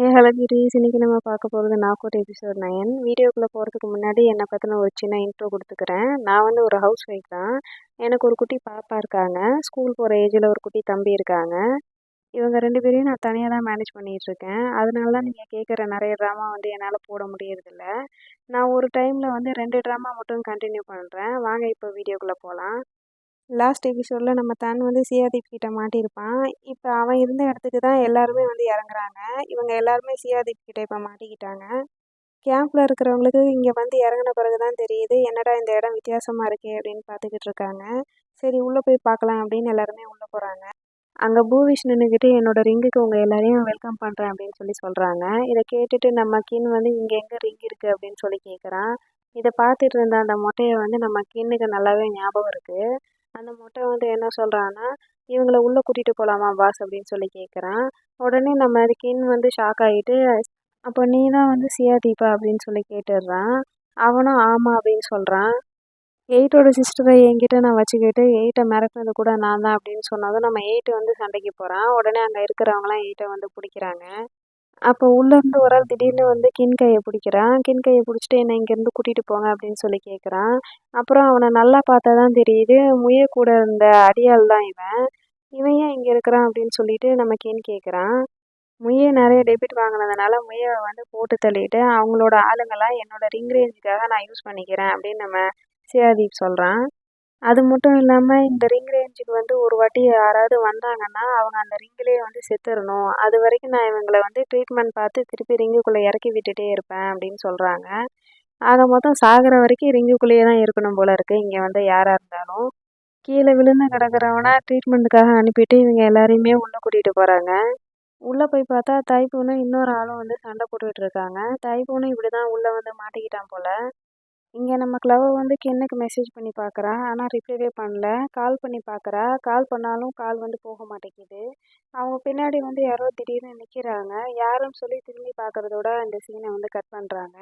Hey hello Greece இன்றைக்கி நம்ம பார்க்க போகிறது நாகூர் எபிசோட் நயன் வீடியோக்குள்ளே போகிறதுக்கு முன்னாடி என்னை பற்றின ஒரு சின்ன இன்ட்ரோ கொடுத்துக்கிறேன். நான் வந்து ஒரு ஹவுஸ் ஒய்ஃப் தான். எனக்கு ஒரு குட்டி பாப்பா இருக்காங்க. ஸ்கூல் போகிற ஏஜில் ஒரு குட்டி தம்பி இருக்காங்க. இவங்க ரெண்டு பேரையும் நான் தனியாக தான் மேனேஜ் பண்ணிகிட்ருக்கேன் அதனால தான் நீங்கள் கேட்குற நிறைய ட்ராமா வந்து என்னால் போட முடியறதில்ல. நான் ஒரு டைமில் வந்து ரெண்டு ட்ராமா மட்டும் கண்டினியூ பண்ணுறேன் வாங்க இப்போ வீடியோக்குள்ளே போகலாம் லாஸ்ட் எபிசோடில் நம்ம தன் வந்து சியாதீப் கிட்ட மாட்டியிருப்பான். இப்போ அவன் இருந்த இடத்துக்கு தான் எல்லாருமே வந்து இறங்குறாங்க. இவங்க எல்லாருமே சியாதீப் கிட்ட இப்போ மாட்டிக்கிட்டாங்க. கேம்பில் இருக்கிறவங்களுக்கு இங்கே வந்து இறங்கின பிறகு தான் தெரியுது என்னடா இந்த இடம் வித்தியாசமாக இருக்கே அப்படின்னு பார்த்துக்கிட்டு இருக்காங்க. சரி உள்ளே போய் பார்க்கலாம் அப்படின்னு எல்லாருமே உள்ளே போகிறாங்க அங்கே பூவிஷ் நின்றுக்கிட்டு என்னோடய ரிங்குக்கு உங்கள் எல்லாரையும் வெல்கம் பண்ணுறேன் அப்படின்னு சொல்லி சொல்கிறாங்க இதை கேட்டுட்டு நம்ம கின் வந்து இங்கே எங்கே ரிங் இருக்குது அப்படின்னு சொல்லி கேட்குறான் இதை பார்த்துட்டு இருந்த அந்த மொட்டையை வந்து நம்ம கின்னுக்கு நல்லாவே ஞாபகம் இருக்குது அந்த மொட்டை வந்து என்ன சொல்கிறான்னா இவங்களை உள்ளே கூட்டிகிட்டு போகலாமா பாஸ் அப்படின்னு சொல்லி கேட்குறான் உடனே நம்ம கின் வந்து ஷாக் ஆகிட்டு அப்போ நீ தான் வந்து சியா தீபா? அப்படின்னு சொல்லி கேட்டுடுறான். அவனும் ஆமாம் அப்படின்னு சொல்கிறான் எயிட்டோட சிஸ்டரை என்கிட்ட நான் வச்சுக்கிட்டு எயிட்டை மிரட்டினது கூட நான் தான் அப்படின்னு சொன்னதும் நம்ம எயிட்டு வந்து சண்டைக்கு போகிறான் உடனே அங்கே இருக்கிறவங்களாம் எயிட்டை வந்து பிடிக்கிறாங்க. அப்போ உள்ளேருந்து ஒரு ஆள் திடீர்னு வந்து கின் கையை பிடிக்கிறான். கின் கையை பிடிச்சிட்டு என்னை இங்கேருந்து கூட்டிகிட்டு போங்க அப்படின்னு சொல்லி கேட்குறான் அப்புறம் அவனை நல்லா பார்த்தா தான் தெரியுது. முய கூட இருந்த அடியாள் தான் இவன். இவன் ஏன் இங்கே இருக்கிறான் அப்படின்னு சொல்லிட்டு நம்ம கின் கேட்குறான் முய நிறைய டெபிட் வாங்கினதுனால முயவை வந்து போட்டு தள்ளிட்டு அவங்களோட ஆளுங்களாம் என்னோட ரிங் ரேஞ்சுக்காக நான் யூஸ் பண்ணிக்கிறேன் அப்படின்னு நம்ம சியாதீப் சொல்கிறான் அது மட்டும் இல்லாமல் இந்த ரிங் ரேஞ்சுக்கு வந்து ஒரு வாட்டி யாராவது வந்தாங்கன்னா அவங்க அந்த ரிங்கிலே வந்து செத்துடணும் அது வரைக்கும் நான் இவங்களை வந்து ட்ரீட்மெண்ட் பார்த்து திருப்பி ரிங்குக்குள்ளே இறக்கி விட்டுட்டே இருப்பேன் அப்படின்னு சொல்கிறாங்க ஆக மொத்தம் சாகிற வரைக்கும் ரிங்குக்குள்ளேயே தான் இருக்கணும் போல இருக்குது இங்கே வந்து யாராக இருந்தாலும். கீழே விழுந்து கிடக்கிறவனா ட்ரீட்மெண்ட்டுக்காக அனுப்பிட்டு இவங்க எல்லாரையுமே உள்ளே கூட்டிகிட்டு போகிறாங்க உள்ளே போய் பார்த்தா தைப்பூனும் இன்னொரு ஆளும் வந்து சண்டை போட்டுக்கிட்டு இருக்காங்க. தைப்பூனும் இப்படி தான் உள்ளே வந்து மாட்டிக்கிட்டான் போல். இங்கே நம்ம க்ளவர் வந்து கென்னுக்கு மெசேஜ் பண்ணி பார்க்குறா ஆனால் ரிப்ளைவே பண்ணல. கால் பண்ணி பார்க்குறா கால் பண்ணாலும் கால் வந்து போக மாட்டேங்குது. அவங்க பின்னாடி வந்து யாரோ திடீர்னு நிற்கிறாங்க யாருன்னு சொல்லி திரும்பி பார்க்குறதோட அந்த சீனை வந்து கட் பண்ணுறாங்க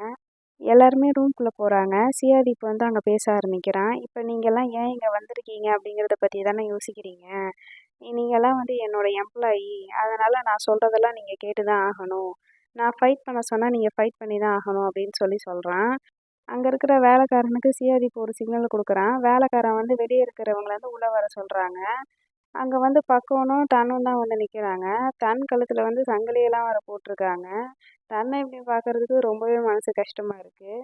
எல்லாருமே ரூம்குள்ளே போகிறாங்க சியாதீப் வந்து அங்கே பேச ஆரம்பிக்கிறான். இப்போ நீங்கள்லாம் ஏன் இங்கே வந்திருக்கீங்க அப்படிங்கிறத பற்றி தானே யோசிக்கிறீங்க? நீங்கள்லாம் வந்து என்னோடய எம்ப்ளாயி அதனால் நான் சொல்கிறதெல்லாம் நீங்கள் கேட்டு தான் ஆகணும். நான் ஃபைட் பண்ண சொன்னால் நீங்கள் ஃபைட் பண்ணி தான் ஆகணும் அப்படின்னு சொல்லி சொல்கிறான் அங்கே இருக்கிற வேலைக்காரனுக்கு சிஆர்டிக்கு ஒரு சிக்னல் கொடுக்குறான். வேலைக்காரன் வந்து வெளியே இருக்கிறவங்கள வந்து உள்ளே வர சொல்கிறாங்க அங்கே வந்து பக்கவனும் டன்னும் தான் வந்து நிற்கிறாங்க டன் கழுத்தில் வந்து சங்கிலியெல்லாம் வர போட்டிருக்காங்க. தன்னை இப்படி பார்க்குறதுக்கு ரொம்பவே மனசு கஷ்டமாக இருக்குது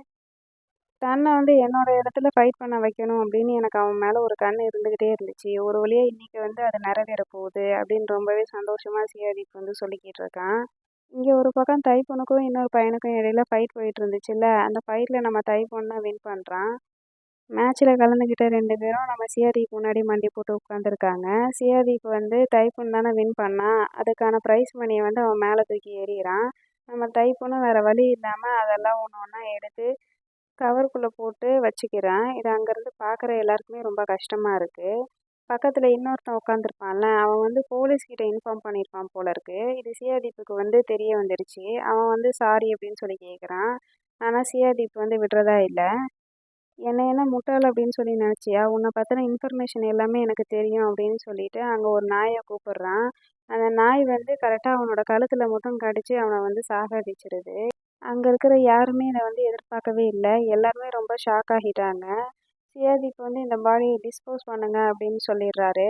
தன்னை வந்து என்னோட இடத்துல ஃபைட் பண்ண வைக்கணும் அப்படின்னு எனக்கு அவன் மேலே ஒரு கண் இருந்துக்கிட்டே இருந்துச்சு. ஒரு வழியாக இன்றைக்கி வந்து அது நிறைவேற போகுது அப்படின்னு ரொம்பவே சந்தோஷமாக சிஆர்டிக்கு வந்து சொல்லிக்கிட்டு இருக்கான். இங்கே ஒரு பக்கம் தைப்பொண்ணுக்கும் இன்னொரு பையனுக்கும் இடையில ஃபைட் போயிட்டு இருந்துச்சுல்ல அந்த ஃபைட்டில் நம்ம தைப்பொண்ணு தான் வின் பண்ணுறான் மேட்ச்சில் கலந்துக்கிட்ட ரெண்டு பேரும் நம்ம சிஆர்டிக்கு முன்னாடி மண்டி போட்டு உட்காந்துருக்காங்க சிஆர்டிக்கு வந்து தைப்பொண்ணு தானே வின் பண்ணான் அதுக்கான ப்ரைஸ் மணியை வந்து அவன் மேலே தூக்கி எறிகிறான் நம்ம தைப்பொண்ணும் வேறு வழி இல்லாமல் அதெல்லாம் ஒன்று ஒன்றா எடுத்து கவருக்குள்ளே போட்டு வச்சுக்கிறான். இது அங்கேருந்து பார்க்குற எல்லாருக்குமே ரொம்ப கஷ்டமாக இருக்குது பக்கத்தில் இன்னொருத்தன் உட்காந்துருப்பான்ல அவன் வந்து போலீஸ்கிட்ட இன்ஃபார்ம் பண்ணியிருப்பான் போல இருக்கு இது சியாதீப்புக்கு வந்து தெரிய வந்துடுச்சு அவன் வந்து சாரி அப்படின்னு சொல்லி கேட்குறான் ஆனால் சியாதீப் வந்து விடுறதா இல்லை. என்னை என்ன முட்டாள் அப்படின்னு சொல்லி நினச்சியா? உன்னை பற்றின இன்ஃபர்மேஷன் எல்லாமே எனக்கு தெரியும் அப்படின்னு சொல்லிட்டு அங்கே ஒரு நாயை கூப்பிடுறான். அந்த நாய் வந்து கரெக்டாக அவனோட கழுத்தில் மட்டும் கடித்து அவனை வந்து சாகடிச்சிருது. அங்கே இருக்கிற யாருமே இதை வந்து எதிர்பார்க்கவே இல்லை. எல்லாருமே ரொம்ப ஷாக் ஆகிட்டாங்க. சியாதீப் வந்து இந்த பாடியை டிஸ்போஸ் பண்ணுங்க அப்படின்னு சொல்லிடுறாரு.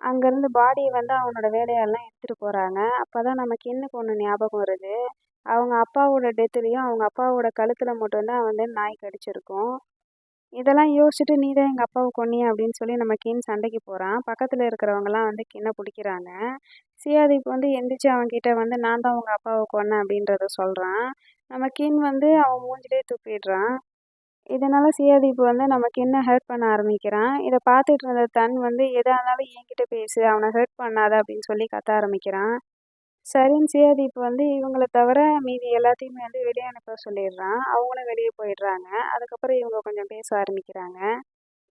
அங்கேருந்து பாடியை வந்து அவனோட வேலையெல்லாம் எடுத்துகிட்டு போகிறாங்க அப்போ தான் நமக்கு இன்னும் ஒன்று ஞாபகம் வருது? அவங்க அப்பாவோட டெத்துலேயும் அவங்க அப்பாவோட கழுத்தில் மட்டும்தான் வந்து நாய் கடிச்சிருக்கும். இதெல்லாம் யோசிச்சுட்டு நீ தான் எங்கள் அப்பாவை கொன்னிய அப்படின்னு சொல்லி நம்ம கின் சண்டைக்கு போகிறான் பக்கத்தில் இருக்கிறவங்கலாம் வந்து கிண்ணை பிடிக்கிறாங்க. சியாதீப் வந்து எந்திரிச்சு அவன்கிட்ட வந்து நான் தான் உங்கள் அப்பாவை கொன்னேன் அப்படின்றத சொல்கிறான் நம்ம கின் வந்து அவன் மூஞ்சிலே துப்பிடுறான் இதனால் சியாதீப் வந்து நமக்கு என்ன ஹெல்ப் பண்ண ஆரம்பிக்கிறான்? இதை பார்த்துட்டு இருந்த தன் வந்து எதாக இருந்தாலும் என்கிட்ட பேசு அவனை ஹெல்ப் பண்ணாத அப்படின்னு சொல்லி கத்த ஆரம்பிக்கிறான். சரின்னு சியாதீப் வந்து இவங்கள தவிர மீதி எல்லாத்தையுமே வந்து வெளியே அனுப்ப சொல்லிடுறான். அவங்களும் வெளியே போயிடுறாங்க. அதுக்கப்புறம் இவங்க கொஞ்சம் பேச ஆரம்பிக்கிறாங்க.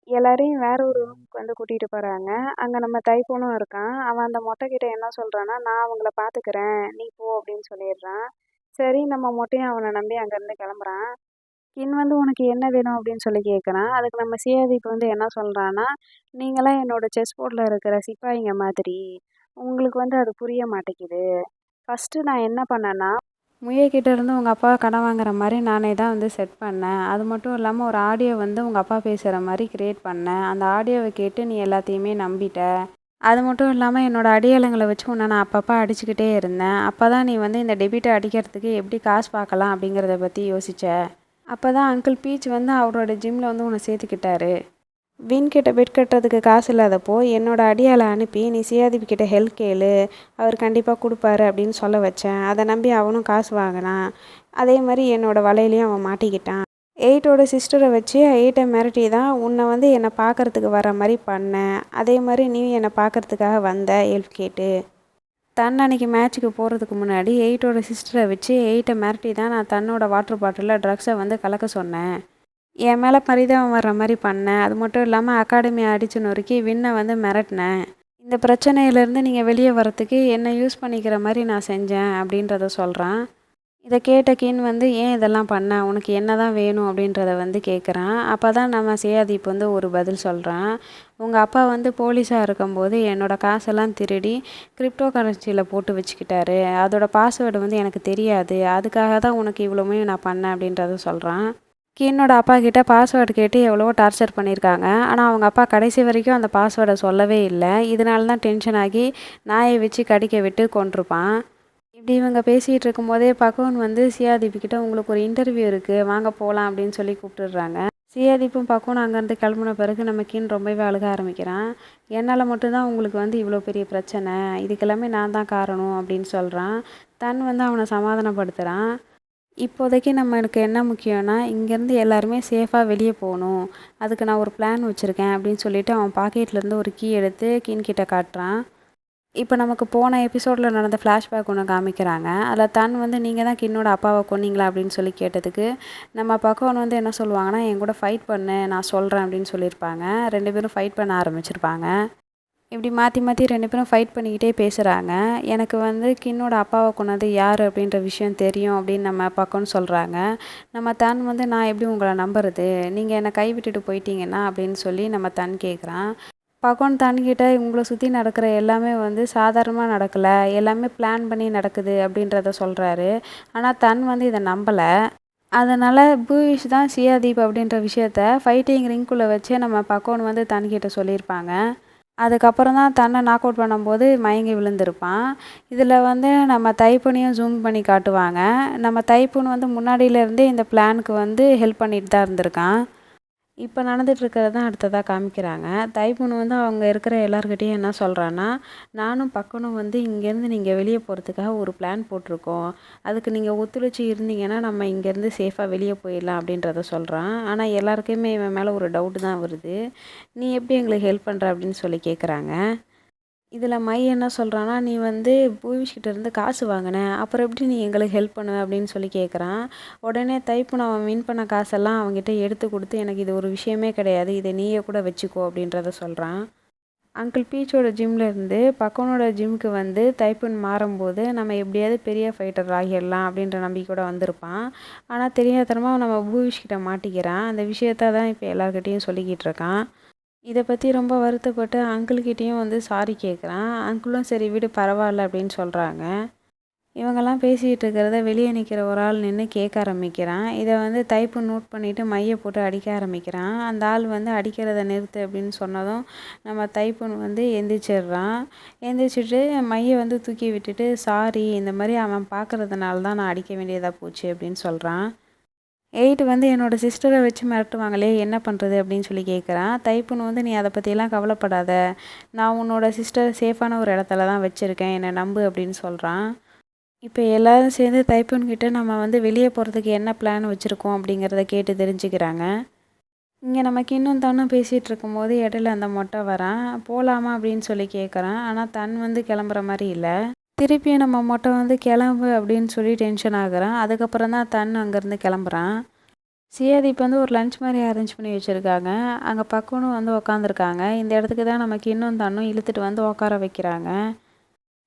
எல்லாரையும் வேற ஒரு ரூமுக்கு வந்து கூட்டிகிட்டு போகிறாங்க அங்கே நம்ம தைப்பூனும் இருக்கான். அவன் அந்த மொட்டைக்கிட்ட என்ன சொல்கிறான்னா நான் அவங்கள பார்த்துக்கிறேன் நீ போ அப்படின்னு சொல்லிடுறான். சரி நம்ம மொட்டையும் அவனை நம்பி அங்கேருந்து கிளம்புறான். கின் வந்து உனக்கு என்ன வேணும் அப்படின்னு சொல்லி கேட்குறான். அதுக்கு நம்ம சிஆதிக்கு வந்து என்ன சொல்கிறான்னா நீங்களாம் என்னோடய செஸ் போர்டில் இருக்கிற சிப்பாயிங்க மாதிரி உங்களுக்கு வந்து அது புரிய மாட்டேங்குது. ஃபஸ்ட்டு நான் என்ன பண்ணேன்னா முயக்கிட்ட இருந்து உங்கள் அப்பா கடன் வாங்குற மாதிரி நானே தான் வந்து செட் பண்ணேன். அது மட்டும் இல்லாமல் ஒரு ஆடியோ வந்து உங்கள் அப்பா பேசுகிற மாதிரி க்ரியேட் பண்ணேன். அந்த ஆடியோவை கேட்டு நீ எல்லாத்தையுமே நம்பிட்ட. அது மட்டும் இல்லாமல் என்னோடய அடியாளங்களை வச்சு உன்னை நான் அப்பப்போ அடிச்சுக்கிட்டே இருந்தேன். அப்போ தான் நீ வந்து இந்த டெபிட்டை அடிக்கிறதுக்கு எப்படி காசு பார்க்கலாம் அப்படிங்கிறத பற்றி யோசித்த அப்போ தான் அங்கிள் பீச் வந்து அவரோட ஜிம்மில் வந்து உன்னை சேர்த்துக்கிட்டாரு. வின்கிட்ட பெட் கட்டுறதுக்கு காசு இல்லாதப்போ என்னோட அடியாளை அனுப்பி நீ சியாதிபி கிட்ட ஹெல்ப் கேளு அவர் கண்டிப்பாக கொடுப்பாரு அப்படின்னு சொல்ல வச்சேன். அதை நம்பி அவனும் காசு வாங்கினான். அதே மாதிரி என்னோட வலையிலையும் அவன் மாட்டிக்கிட்டான். எயிட்டோட சிஸ்டரை வச்சு எயிட்டை மிரட்டி தான் உன்னை வந்து என்னை பார்க்கறதுக்கு வர மாதிரி பண்ணேன். அதே மாதிரி நீ என்னை பார்க்கறதுக்காக வந்த ஹெல்ப் கேட்டு. தன் அன்னைக்கு மேட்ச்சுக்கு போகிறதுக்கு முன்னாடி எயிட்டோட சிஸ்டரை வச்சு எயிட்டை மிரட்டி தான் நான் தன்னோட வாட்டர் பாட்டிலில் ட்ரக்ஸை வந்து கலக்க சொன்னேன். என் மேலே பரிதாபம் வர்ற மாதிரி பண்ணேன். அது மட்டும் இல்லாமல் அகாடமி அடித்து நொறுக்கி வின்னை வந்து மிரட்டினேன். இந்த பிரச்சனையிலேருந்து நீங்கள் வெளியே வரத்துக்கு என்னை யூஸ் பண்ணிக்கிற மாதிரி நான் செஞ்சேன் அப்படின்றத சொல்கிறான் இதை கேட்ட கின் வந்து ஏன் இதெல்லாம் பண்ண? உனக்கு என்ன தான் வேணும்? அப்படின்றத வந்து கேட்குறான் அப்போ தான் நம்ம சேயாதீப் வந்து ஒரு பதில் சொல்கிறான் உங்கள் அப்பா வந்து போலீஸாக இருக்கும்போது என்னோடய காசெல்லாம் திருடி கிரிப்டோ கரன்சியில் போட்டு வச்சுக்கிட்டாரு. அதோட பாஸ்வேர்டு வந்து எனக்கு தெரியாது. அதுக்காக தான் உனக்கு இவ்வளோமே நான் பண்ணேன் அப்படின்றத சொல்கிறான் கின்னோட அப்பா கிட்ட பாஸ்வேர்டு கேட்டு எவ்வளவோ டார்ச்சர் பண்ணியிருக்காங்க ஆனால் அவங்க அப்பா கடைசி வரைக்கும் அந்த பாஸ்வேர்டை சொல்லவே இல்லை. இதனால தான் டென்ஷன் ஆகி நாயை வச்சு கடிக்க விட்டு கொண்டிருப்பான் இப்படி இவங்க பேசிகிட்டு இருக்கும்போதே பகவன் வந்து சியாதீப் உங்களுக்கு ஒரு இன்டர்வியூ இருக்குது வாங்க போகலாம் அப்படின்னு சொல்லி கூப்பிட்டுடுறாங்க. சியாதீப்பும் பகவன் அங்கேருந்து கிளம்புன பிறகு நம்ம கின் ரொம்பவே அழுக ஆரம்பிக்கிறான். என்னால் மட்டும்தான் உங்களுக்கு வந்து இவ்வளோ பெரிய பிரச்சனை. இதுக்கெல்லாமே நான் தான் காரணம் அப்படின்னு சொல்கிறான் தன் வந்து அவனை சமாதானப்படுத்துகிறான் இப்போதைக்கு நம்ம எனக்கு என்ன முக்கியம்னா இங்கேருந்து எல்லாருமே சேஃபாக வெளியே போகணும். அதுக்கு நான் ஒரு பிளான் வச்சுருக்கேன் அப்படின்னு சொல்லிவிட்டு அவன் பாக்கெட்லேருந்து ஒரு கீ எடுத்து கிண்கிட்ட காட்டுறான். இப்போ நமக்கு போன எபிசோடில் நடந்த ஃப்ளாஷ்பேக் ஒன்று காமிக்கிறாங்க. அதில் தன் வந்து நீங்கள் தான் கின்னோட அப்பாவை கொன்னீங்களா? அப்படின்னு சொல்லி கேட்டதுக்கு நம்ம பக்கவன் வந்து என்ன சொல்லுவாங்கன்னா என் கூட ஃபைட் பண்ணு நான் சொல்கிறேன் அப்படின்னு சொல்லியிருப்பாங்க. ரெண்டு பேரும் ஃபைட் பண்ண ஆரம்பிச்சிருப்பாங்க. இப்படி மாற்றி மாற்றி ரெண்டு பேரும் ஃபைட் பண்ணிக்கிட்டே பேசுகிறாங்க எனக்கு வந்து கின்னோட அப்பாவை கொண்டது யார்? அப்படின்ற விஷயம் தெரியும் அப்படின்னு நம்ம பக்கம்னு சொல்கிறாங்க நம்ம தன் வந்து நான் எப்படி உங்களை நம்புறது? நீங்கள் என்னை கைவிட்டுட்டு போயிட்டீங்கன்னா? அப்படின்னு சொல்லி நம்ம தன் கேட்குறான் பகவான் தன்கிட்ட இவங்களை சுற்றி நடக்கிற எல்லாமே வந்து சாதாரணமாக நடக்கலை. எல்லாமே பிளான் பண்ணி நடக்குது அப்படின்றத சொல்கிறாரு ஆனால் தன் வந்து இதை நம்பலை. அதனால் பூவிஷ் தான் சியாதீப் அப்படின்ற விஷயத்த ஃபைட்டிங் ரிங்குள்ளே வச்சு நம்ம பக்கோன் வந்து தன்கிட்ட சொல்லியிருப்பாங்க. அதுக்கப்புறம் தான் தன்னை நாக் அவுட் பண்ணும்போது மயங்கி விழுந்திருப்பான். இதில் வந்து நம்ம தைப்புனையும் ஜூம் பண்ணி காட்டுவாங்க. நம்ம தைப்புன் வந்து முன்னாடியிலேருந்தே இந்த பிளானுக்கு வந்து ஹெல்ப் பண்ணிட்டு தான் இருந்திருக்கான். இப்போ நடந்துகிட்ருக்கிறது தான் அடுத்ததாக காமிக்கிறாங்க. தைப்புன் வந்து அவங்க இருக்கிற எல்லாருக்கிட்டேயும் என்ன சொல்கிறான்னா நானும் பக்கனும் வந்து இங்கேருந்து நீங்கள் வெளியே போகிறதுக்காக ஒரு பிளான் போட்டிருக்கோம். அதுக்கு நீங்கள் ஒத்துழைச்சி இருந்தீங்கன்னா நம்ம இங்கேருந்து சேஃபாக வெளியே போயிடலாம் அப்படின்றத சொல்கிறான் ஆனால் எல்லாருக்குமே இவன் மேலே ஒரு டவுட்டு தான் வருது. நீ எப்படி எங்களுக்கு ஹெல்ப் பண்ணுற அப்படின்னு சொல்லி கேட்குறாங்க இதில் மை என்ன சொல்கிறான்னா நீ வந்து பூவிஷ்கிட்ட இருந்து காசு வாங்கின அப்புறம் எப்படி நீ எங்களுக்கு ஹெல்ப் பண்ணுவ? அப்படின்னு சொல்லி கேட்குறான் உடனே தைப்புன் அவன் வின் பண்ண காசெல்லாம் அவங்ககிட்ட எடுத்து கொடுத்து எனக்கு இது ஒரு விஷயமே கிடையாது இதை நீயே கூட வச்சுக்கோ அப்படின்றத சொல்கிறான் அங்கிள் பீச்சோட ஜிம்மில் இருந்து பக்கவனோட ஜிம்முக்கு வந்து தைப்புன் மாறும்போது நம்ம எப்படியாவது பெரிய ஃபைட்டர் ஆகிடலாம் அப்படின்ற நம்பிக்கையோட வந்திருப்பான். ஆனால் தெரியாதனமாக நம்ம பூவிஷ்கிட்ட மாட்டிக்கிறான். அந்த விஷயத்த தான் இப்போ எல்லாருக்கிட்டேயும் சொல்லிக்கிட்டு இருக்கான். இதை பற்றி ரொம்ப வருத்தப்பட்டு அங்கிள்கிட்டேயும் வந்து சாரி கேட்குறான் அங்கிளும் சரி வீடு பரவாயில்ல அப்படின்னு சொல்கிறாங்க இவங்கெல்லாம் பேசிகிட்டு இருக்கிறத வெளியே நிற்கிற ஒரு ஆள் நின்று கேட்க ஆரம்பிக்கிறான். இதை வந்து தைப்பு நோட் பண்ணிவிட்டு மையை போட்டு அடிக்க ஆரம்பிக்கிறான். அந்த ஆள் வந்து அடிக்கிறத நிறுத்து அப்படின்னு சொன்னதும் நம்ம தைப்புன் வந்து எந்திரிச்சிடுறான். எந்திரிச்சிட்டு மையை வந்து தூக்கி விட்டுட்டு சாரி இந்த மாதிரி அவன் பார்க்குறதுனால தான் நான் அடிக்க வேண்டியதாக போச்சு அப்படின்னு சொல்கிறான் எயிட் வந்து என்னோடய சிஸ்டரை வச்சு மிரட்டுவாங்களே என்ன பண்ணுறது அப்படின்னு சொல்லி கேட்குறான் தைப்புன்னு வந்து நீ அதை பற்றியெல்லாம் கவலைப்படாத. நான் உன்னோட சிஸ்டர் சேஃபான ஒரு இடத்துல தான் வச்சுருக்கேன். என்னை நம்பு அப்படின்னு சொல்கிறான் இப்போ எல்லோரும் சேர்ந்து தைப்புன்கிட்ட நம்ம வந்து வெளியே போகிறதுக்கு என்ன பிளான் வச்சுருக்கோம் அப்படிங்கிறத கேட்டு தெரிஞ்சுக்கிறாங்க. இங்கே நமக்கு இன்னும் தன்னும் பேசிகிட்டு இருக்கும்போது இடையில அந்த மொட்டை வரான் போகலாமா அப்படின்னு சொல்லி கேட்குறான் ஆனால் தன் வந்து கிளம்புற மாதிரி இல்லை. திருப்பியும் நம்ம மொட்டை வந்து கிளம்பு அப்படின்னு சொல்லி டென்ஷன் ஆகுறான். அதுக்கப்புறம் தான் தன் அங்கேருந்து கிளம்புறான். சியாதீப் வந்து ஒரு லஞ்ச் மாதிரி அரேஞ்ச் பண்ணி வச்சுருக்காங்க. அங்கே பக்குவனும் வந்து உக்காந்துருக்காங்க. இந்த இடத்துக்கு தான் நமக்கு இன்னும் தன்னும் இழுத்துட்டு வந்து உட்கார வைக்கிறாங்க.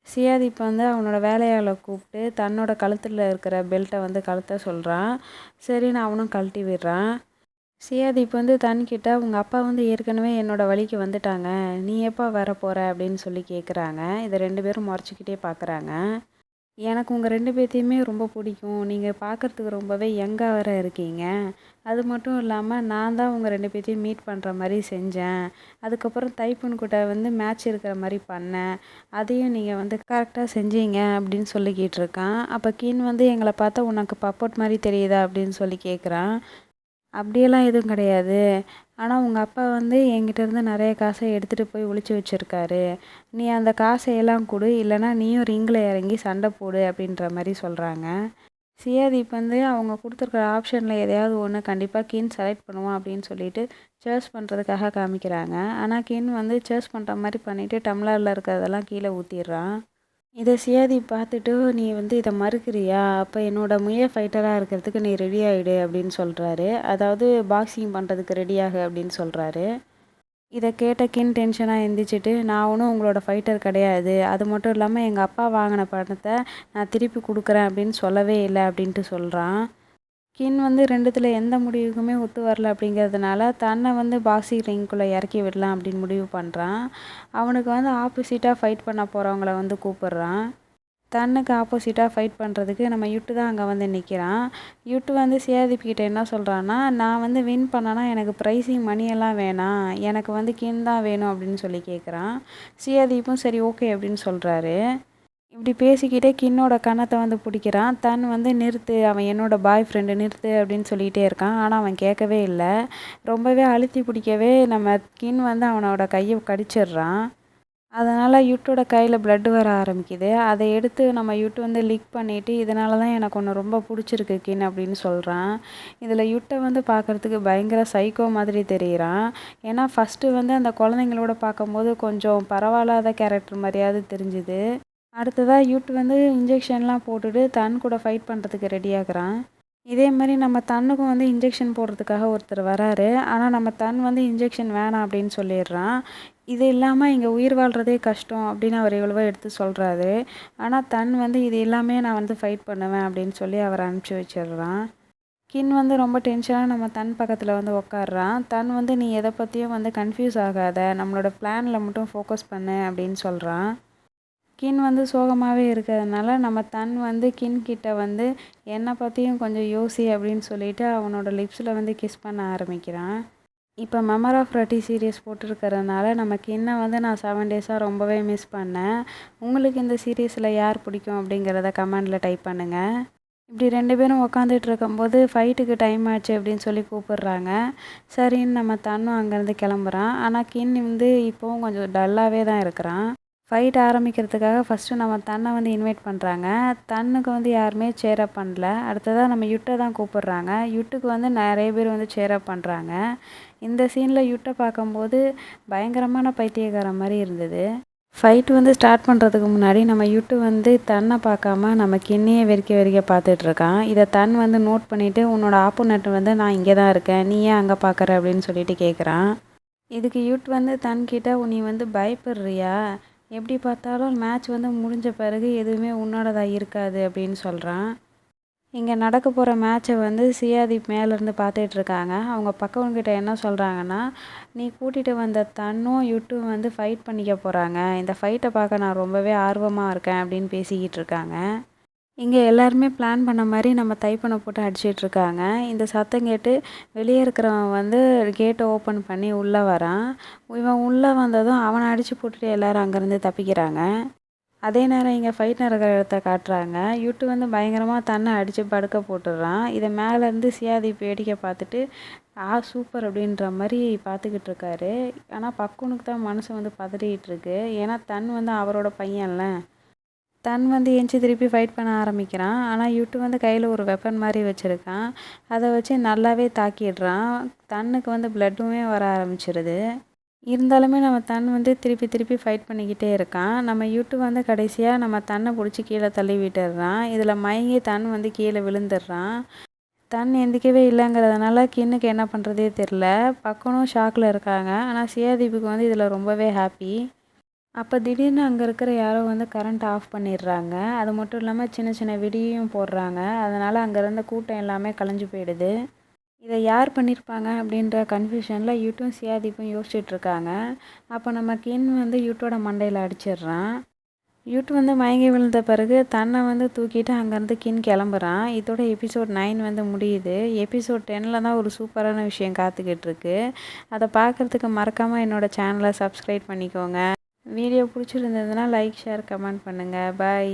சியாதீப் வந்து அவனோட வேலையாளை கூப்பிட்டு தன்னோட கழுத்தில் இருக்கிற பெல்ட்டை வந்து கழுத்த சொல்கிறான் சரின்னு அவனும் கழட்டி விடுறான். சியாதீப் வந்து தன்கிட்ட உங்கள் அப்பா வந்து ஏற்கனவே என்னோடய வழிக்கு வந்துட்டாங்க. நீ எப்போ வர போகிற அப்படின்னு சொல்லி கேட்குறாங்க இதை ரெண்டு பேரும் முறைச்சிக்கிட்டே பார்க்குறாங்க எனக்கு உங்கள் ரெண்டு பேர்த்தையுமே ரொம்ப பிடிக்கும். நீங்கள் பார்க்குறதுக்கு ரொம்பவே யங்காக வேறு இருக்கீங்க. அது மட்டும் இல்லாமல் நான் தான் உங்கள் ரெண்டு பேர்த்தையும் மீட் பண்ணுற மாதிரி செஞ்சேன். அதுக்கப்புறம் தைப்பூன் கூட வந்து மேட்ச் இருக்கிற மாதிரி பண்ணேன். அதையும் நீங்கள் வந்து கரெக்டாக செஞ்சீங்க அப்படின்னு சொல்லிக்கிட்டு இருக்கான் அப்போ கீன் வந்து எங்களை பார்த்தா உனக்கு பப்போட் மாதிரி தெரியுதா அப்படின்னு சொல்லி கேட்குறான் அப்படியெல்லாம் எதுவும் கிடையாது. ஆனால் உங்கள் அப்பா வந்து என்கிட்ட இருந்து நிறைய காசை எடுத்துகிட்டு போய் ஒளிச்சு வச்சுருக்காரு. நீ அந்த காசையெல்லாம் கொடு இல்லைனா நீயும் ரிங்கில் இறங்கி சண்டை போடு அப்படின்ற மாதிரி சொல்கிறாங்க சியாதீப் வந்து அவங்க கொடுத்துருக்குற ஆப்ஷனில் எதையாவது ஒன்று கண்டிப்பாக கின் செலக்ட் பண்ணுவான் அப்படின்னு சொல்லிட்டு சர்ச் பண்ணுறதுக்காக காமிக்கிறாங்க. ஆனால் கின் வந்து சர்ச் பண்ணுற மாதிரி பண்ணிவிட்டு டம்ளரில் இருக்கிறதெல்லாம் கீழே ஊற்றிடுறான் இதை சியாதி பார்த்துட்டு நீ வந்து இதை மறுக்கிறியா? அப்போ என்னோட முய ஃபைட்டராக இருக்கிறதுக்கு நீ ரெடி ஆகிடு அப்படின்னு சொல்கிறாரு அதாவது பாக்ஸிங் பண்ணுறதுக்கு ரெடியாகு அப்படின்னு சொல்கிறாரு இதை கேட்ட கின் டென்ஷனாக எந்திரிச்சிட்டு நான் ஒன்றும் உங்களோட ஃபைட்டர் கிடையாது. அது மட்டும் இல்லாமல் எங்கள் அப்பா வாங்கின பணத்தை நான் திருப்பி கொடுக்குறேன் அப்படின்னு சொல்லவே இல்லை அப்படின்ட்டு சொல்கிறான் கின் வந்து ரெண்டுத்தில் எந்த முடிவுக்குமே ஒத்து வரல அப்படிங்கிறதுனால தன்னை வந்து பாக்ஸிங் ரிங்குள்ளே இறக்கி விடலாம் அப்படின்னு முடிவு பண்ணுறான் அவனுக்கு வந்து ஆப்போசிட்டாக ஃபைட் பண்ண போகிறவங்கள வந்து கூப்பிடுறான். தன்னுக்கு ஆப்போசிட்டாக ஃபைட் பண்ணுறதுக்கு நம்ம யுட்டு தான் அங்கே வந்து நிற்கிறான் யுட்டு வந்து சேதிப்பிக்கிட்ட என்ன சொல்கிறான்னா நான் வந்து வின் பண்ணனா எனக்கு ப்ரைஸிங் மணியெல்லாம் வேணாம். எனக்கு வந்து கின் தான் வேணும் அப்படின்னு சொல்லி கேட்குறான் சியாதீப்பும் சரி ஓகே அப்படின்னு சொல்கிறாரு இப்படி பேசிக்கிட்டே கின்னோட கன்னத்தை வந்து பிடிக்கிறான். தன் வந்து நிறுத்து அவன் என்னோட பாய் ஃப்ரெண்டு நிறுத்து அப்படின்னு சொல்லிகிட்டே இருக்கான். ஆனால் அவன் கேட்கவே இல்லை. ரொம்பவே அழுத்தி பிடிக்கவே நம்ம கின் வந்து அவனோட கையை கடிச்சிடுறான். அதனால் யுட்டோட கையில் ப்ளட் வர ஆரம்பிக்குது. அதை எடுத்து நம்ம யுட்டு வந்து லீக் பண்ணிவிட்டு இதனால தான் எனக்கு ஒன்று ரொம்ப பிடிச்சிருக்கு கின் அப்படின்னு சொல்கிறான் இதில் யுட்டை வந்து பார்க்குறதுக்கு பயங்கர சைக்கோ மாதிரி தெரிகிறான் ஏன்னா ஃபஸ்ட்டு வந்து அந்த குழந்தைங்களோட பார்க்கும்போது கொஞ்சம் பரவாயில்லாத கேரக்டர் மாதிரியாவது தெரிஞ்சுது. அடுத்ததாக யூட் வந்து இன்ஜெக்ஷன்லாம் போட்டுட்டு தன் கூட ஃபைட் பண்ணுறதுக்கு ரெடியாகிறான் இதே மாதிரி நம்ம தன்னுக்கும் வந்து இன்ஜெக்ஷன் போடுறதுக்காக ஒருத்தர் வராரு. ஆனால் நம்ம தன் வந்து இன்ஜெக்ஷன் வேணாம் அப்படின்னு சொல்லிடுறான். இது இல்லாமல் இங்கே உயிர் வாழ்கிறதே கஷ்டம் அப்படின்னு அவர் எவ்வளவோ எடுத்து சொல்கிறாரு ஆனால் தன் வந்து இது எல்லாமே நான் வந்து ஃபைட் பண்ணுவேன் அப்படின்னு சொல்லி அவர் அனுப்பிச்சி வச்சிடுறான். கின் வந்து ரொம்ப டென்ஷனாக நம்ம தன் பக்கத்தில் வந்து உட்காடுறான் தன் வந்து நீ எதை பற்றியும் வந்து கன்ஃபியூஸ் ஆகாத. நம்மளோட பிளானில் மட்டும் ஃபோக்கஸ் பண்ணு அப்படின்னு சொல்கிறான் கின் வந்து சோகமாகவே இருக்கிறதுனால நம்ம தன் வந்து கின் கிட்ட வந்து என்னை பற்றியும் கொஞ்சம் யோசி அப்படின்னு சொல்லிட்டு அவனோட லிப்ஸில் வந்து கிஸ் பண்ண ஆரம்பிக்கிறான். இப்போ மெமர் ஆஃப் ரட்டி சீரியஸ் போட்டிருக்கிறதுனால நம்ம கின்னை வந்து நான் செவன் டேஸாக ரொம்பவே மிஸ் பண்ணேன். உங்களுக்கு இந்த சீரியஸில் யார் பிடிக்கும் அப்படிங்கிறத கமெண்டில் டைப் பண்ணுங்கள் இப்படி ரெண்டு பேரும் உக்காந்துட்டு இருக்கும்போது ஃபைட்டுக்கு டைம் ஆச்சு அப்படின்னு சொல்லி கூப்பிடுறாங்க. சரின்னு நம்ம தன்னும் அங்கேருந்து கிளம்புறான். ஆனால் கின் வந்து இப்போவும் கொஞ்சம் டல்லாகவே தான் இருக்கிறான். ஃபைட் ஆரம்பிக்கிறதுக்காக ஃபஸ்ட்டு நம்ம தன்னை வந்து இன்வைட் பண்ணுறாங்க தன்னுக்கு வந்து யாருமே சேரப் பண்ணல. அடுத்ததாக நம்ம யுட்டை தான் கூப்பிடுறாங்க. யுட்டுக்கு வந்து நிறைய பேர் வந்து சேரப் பண்ணுறாங்க இந்த சீனில் யுட்டை பார்க்கும்போது பயங்கரமான பைத்தியக்கார மாதிரி இருந்தது. ஃபைட் வந்து ஸ்டார்ட் பண்ணுறதுக்கு முன்னாடி நம்ம யுட்டு வந்து தன்னை பார்க்காம நம்ம கிண்ணியை வெறிக்க வெறிக்க பார்த்துட்ருக்கான் இதை தன் வந்து நோட் பண்ணிவிட்டு உன்னோட ஆப்போனட் வந்து நான் இங்கே தான் இருக்கேன். நீ ஏன் அங்கே பார்க்குற அப்படின்னு சொல்லிட்டு கேட்குறான் இதுக்கு யூட் வந்து தன்கிட்ட நீ வந்து பயப்படுறியா? எப்படி பார்த்தாலும் மேட்ச் வந்து முடிஞ்ச பிறகு எதுவுமே உன்னோடதாக இருக்காது அப்படின்னு சொல்கிறான் இங்கே நடக்க போகிற மேட்ச்சை வந்து சியாதீப் மேலேருந்து பார்த்துட்ருக்காங்க அவங்க பக்கவங்கிட்ட என்ன சொல்கிறாங்கன்னா நீ கூட்டிகிட்டு வந்த தன்னும் யுட்டும் வந்து ஃபைட் பண்ணிக்க போகிறாங்க இந்த ஃபைட்டை பார்க்க நான் ரொம்பவே ஆர்வமாக இருக்கேன் அப்படின்னு பேசிக்கிட்டு இருக்காங்க. இங்கே எல்லாருமே பிளான் பண்ண மாதிரி நம்ம தைப்பனை போட்டு அடிச்சிட்ருக்காங்க இந்த சத்தம் கேட்டு வெளியே இருக்கிறவன் வந்து கேட்டை ஓப்பன் பண்ணி உள்ளே வரான். இவன் உள்ளே வந்ததும் அவனை அடித்து போட்டுட்டு எல்லோரும் அங்கேருந்து தப்பிக்கிறாங்க. அதே நேரம் இங்கே ஃபைட் நடக்கிற இடத்த காட்டுறாங்க. யூட்டு வந்து பயங்கரமாக தன்னை அடித்து படுக்க போட்டுடுறான் இதை மேலேருந்து சியாதி வேடிக்கை பார்த்துட்டு ஆ சூப்பர் அப்படின்ற மாதிரி பார்த்துக்கிட்டு இருக்காரு. ஆனால் பக்குனுக்கு தான் மனசு வந்து பதறிக்கிட்டு இருக்கு. ஏன்னா தன் வந்து அவரோட பையன்ல. தன் வந்து எஞ்சி திருப்பி ஃபைட் பண்ண ஆரம்பிக்கிறான். ஆனால் யுட்டு வந்து கையில் ஒரு வெப்பன் மாதிரி வச்சுருக்கான். அதை வச்சு நல்லாவே தாக்கிடுறான். தன்னுக்கு வந்து பிளட்டுமே வர ஆரம்பிச்சிருது. இருந்தாலுமே நம்ம தன் வந்து திருப்பி திருப்பி ஃபைட் பண்ணிக்கிட்டே இருக்கான். நம்ம யூட்டு வந்து கடைசியாக நம்ம தன்னை பிடிச்சி கீழே தள்ளி விட்டுடுறான் இதில் மயங்கி தன் வந்து கீழே விழுந்துடுறான். தன் எந்திக்கவே இல்லைங்கிறதுனால கின்னுக்கு என்ன பண்ணுறதே தெரில பக்கனும் ஷாக்கில் இருக்காங்க. ஆனால் சியாதீபுக்கு வந்து இதில் ரொம்பவே ஹாப்பி அப்போ திடீர்னு அங்கே இருக்கிற யாரோ வந்து கரண்ட் ஆஃப் பண்ணிடுறாங்க. அது மட்டும் இல்லாமல் சின்ன சின்ன விடியும் போடுறாங்க. அதனால் அங்கே இருந்த கூட்டம் எல்லாமே கலைஞ்சு போயிடுது. இதை யார் பண்ணியிருப்பாங்க அப்படின்ற கன்ஃபியூஷனில் யூட்டும் சியாதீப்பும் யோசிச்சுட்ருக்காங்க அப்போ நம்ம கின் வந்து யூட்டோட மண்டையில் அடிச்சிடுறான். யூட் வந்து மயங்கி விழுந்த பிறகு தன்னை வந்து தூக்கிட்டு அங்கேருந்து கின் கிளம்புறான். இதோட எபிசோட் நைன் வந்து முடியுது. எபிசோட் டென்னில் தான் ஒரு சூப்பரான விஷயம் காத்துக்கிட்டு இருக்கு. அதை பார்க்குறதுக்கு மறக்காமல் என்னோடய சேனலை சப்ஸ்கிரைப் பண்ணிக்கோங்க. வீடியோ பிடிச்சிருந்ததுன்னா லைக் ஷேர் கமெண்ட் பண்ணுங்கள் பாய்